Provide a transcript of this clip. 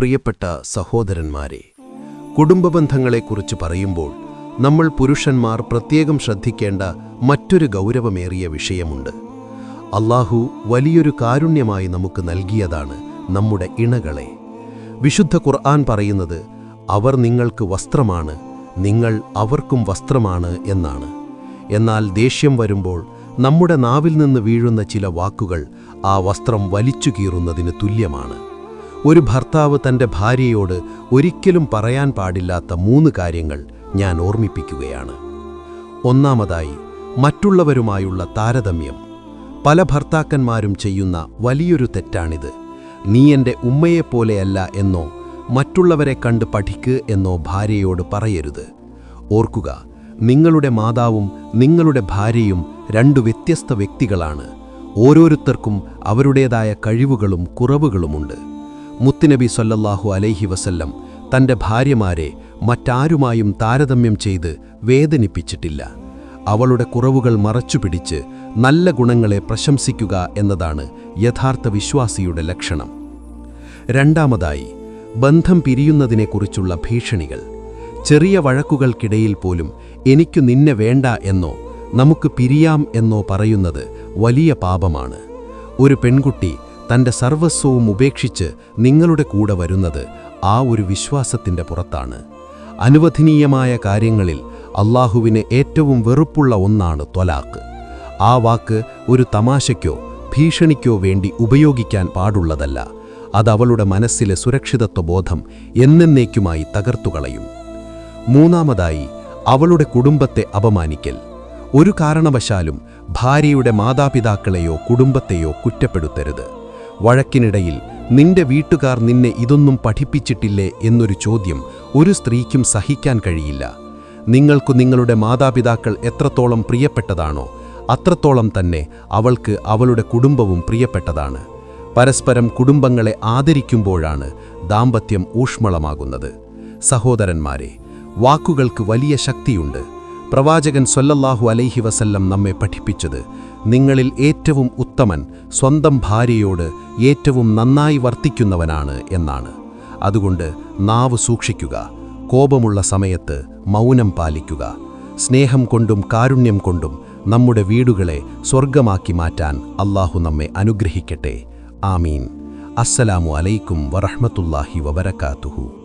പ്രിയപ്പെട്ട സഹോദരന്മാരെ കുടുംബബന്ധങ്ങളെക്കുറിച്ച് പറയുമ്പോൾ നമ്മൾ പുരുഷന്മാർ പ്രത്യേകം ശ്രദ്ധിക്കേണ്ട മറ്റൊരു ഗൗരവമേറിയ വിഷയമുണ്ട്. അള്ളാഹു വലിയൊരു കാരുണ്യമായി നമുക്ക് നൽകിയതാണ് നമ്മുടെ ഇണകളെ. വിശുദ്ധ ഖുർആൻ പറയുന്നത് അവർ നിങ്ങൾക്ക് വസ്ത്രമാണ് നിങ്ങൾ അവർക്കും വസ്ത്രമാണ് എന്നാണ്. എന്നാൽ ദേഷ്യം വരുമ്പോൾ നമ്മുടെ നാവിൽ നിന്ന് വീഴുന്ന ചില വാക്കുകൾ ആ വസ്ത്രം വലിച്ചു കീറുന്നതിന് തുല്യമാണ്. ഒരു ഭർത്താവ് തന്റെ ഭാര്യയോട് ഒരിക്കലും പറയാൻ പാടില്ലാത്ത മൂന്ന് കാര്യങ്ങൾ ഞാൻ ഓർമ്മിപ്പിക്കുകയാണ്. ഒന്നാമതായി മറ്റുള്ളവരുമായുള്ള താരതമ്യം. പല ഭർത്താക്കന്മാരും ചെയ്യുന്ന വലിയൊരു തെറ്റാണിത്. നീ എന്റെ ഉമ്മയെപ്പോലെയല്ല എന്നോ മറ്റുള്ളവരെ കണ്ട് പഠിക്ക് എന്നോ ഭാര്യയോട് പറയരുത്. ഓർക്കുക നിങ്ങളുടെ മാതാവും നിങ്ങളുടെ ഭാര്യയും രണ്ടു വ്യത്യസ്ത വ്യക്തികളാണ്. ഓരോരുത്തർക്കും അവരുടേതായ കഴിവുകളും കുറവുകളുമുണ്ട്. മുത്തുനബി സൊല്ലാഹു അലൈഹി വസല്ലം തന്റെ ഭാര്യമാരെ മറ്റാരുമായും താരതമ്യം ചെയ്ത് വേദനിപ്പിച്ചിട്ടില്ല. അവളുടെ കുറവുകൾ മറച്ചുപിടിച്ച് നല്ല ഗുണങ്ങളെ പ്രശംസിക്കുക എന്നതാണ് യഥാർത്ഥ വിശ്വാസിയുടെ ലക്ഷണം. രണ്ടാമതായി ബന്ധം പിരിയുന്നതിനെക്കുറിച്ചുള്ള ഭീഷണികൾ. ചെറിയ വഴക്കുകൾക്കിടയിൽ പോലും എനിക്കു നിന്നെ വേണ്ട എന്നോ നമുക്ക് പിരിയാം എന്നോ പറയുന്നത് വലിയ പാപമാണ്. ഒരു പെൺകുട്ടി തന്റെ സർവസ്വവും ഉപേക്ഷിച്ച് നിങ്ങളുടെ കൂടെ വരുന്നത് ആ ഒരു വിശ്വാസത്തിന്റെ പുറത്താണ്. അനുവദനീയമായ കാര്യങ്ങളിൽ അള്ളാഹുവിന് ഏറ്റവും വെറുപ്പുള്ള ഒന്നാണ് ത്വലാക്ക് ആ വാക്ക് ഒരു തമാശയ്ക്കോ ഭീഷണിക്കോ വേണ്ടി ഉപയോഗിക്കാൻ പാടുള്ളതല്ല. അതവളുടെ മനസ്സിലെ സുരക്ഷിതത്വബോധം എന്നേക്കുമായി തകർത്തുകളയും. മൂന്നാമതായി അവളുടെ കുടുംബത്തെ അപമാനിക്കൽ. ഒരു കാരണവശാലും ഭാര്യയുടെ മാതാപിതാക്കളെയോ കുടുംബത്തെയോ കുറ്റപ്പെടുത്തരുത്. വഴക്കിനിടയിൽ നിന്റെ വീട്ടുകാർ നിന്നെ ഇതൊന്നും പഠിപ്പിച്ചിട്ടില്ലേ? എന്നൊരു ചോദ്യം ഒരു സ്ത്രീക്കും സഹിക്കാൻ കഴിയില്ല. നിങ്ങൾക്കു നിങ്ങളുടെ മാതാപിതാക്കൾ എത്രത്തോളം പ്രിയപ്പെട്ടതാണോ അത്രത്തോളം തന്നെ അവൾക്ക് അവളുടെ കുടുംബവും പ്രിയപ്പെട്ടതാണ്. പരസ്പരം കുടുംബങ്ങളെ ആദരിക്കുമ്പോഴാണ് ദാമ്പത്യം ഊഷ്മളമാകുന്നത്. സഹോദരന്മാരെ വാക്കുകൾക്ക് വലിയ ശക്തിയുണ്ട്. പ്രവാചകൻ സൊല്ലല്ലാഹു അലൈഹി വസല്ലം നമ്മെ പഠിപ്പിച്ചത് നിങ്ങളിൽ ഏറ്റവും ഉത്തമൻ സ്വന്തം ഭാര്യയോട് ഏറ്റവും നന്നായി വർത്തിക്കുന്നവനാണ് എന്നാണ്. അതുകൊണ്ട് നാവ് സൂക്ഷിക്കുക കോപമുള്ള സമയത്ത് മൗനം പാലിക്കുക സ്നേഹം കൊണ്ടും കാരുണ്യം കൊണ്ടും നമ്മുടെ വീടുകളെ സ്വർഗമാക്കി മാറ്റാൻ അള്ളാഹു നമ്മെ അനുഗ്രഹിക്കട്ടെ. ആമീൻ. അസ്സലാമു അലൈക്കും വറഹ്മത്തുള്ളാഹി വബരകാതുഹു